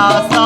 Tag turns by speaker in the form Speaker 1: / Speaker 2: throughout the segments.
Speaker 1: さ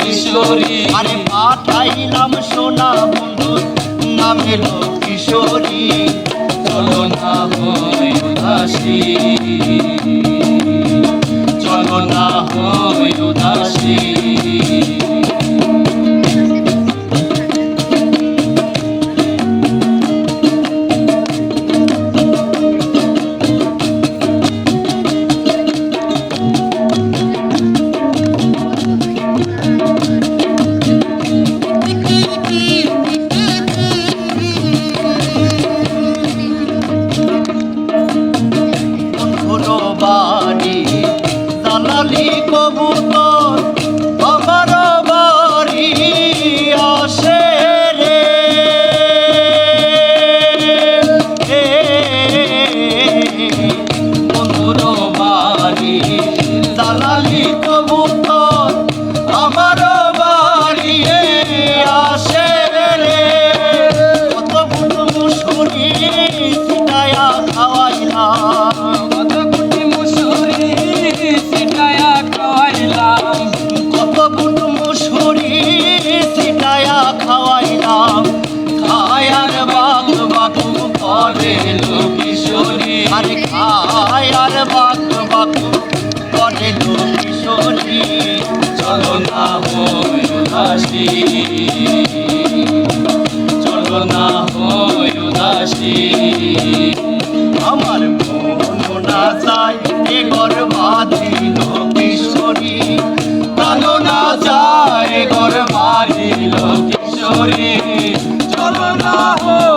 Speaker 2: কিশোরী
Speaker 1: আরে পাঠাইলাম সোনা বন্ধুর নামে কিশোরী
Speaker 2: চলো না হই উদাসী। চলো না হই উদাসী।
Speaker 1: জানালি কবুতর। বুট মুসুরি ছিটায়া খাওয়াইলাম, খায়ার বাক বাক করে
Speaker 2: কিশোরী
Speaker 1: আরে খায়ার বাক বাক করে কিশোরী
Speaker 2: চলো না হই আল্লাহ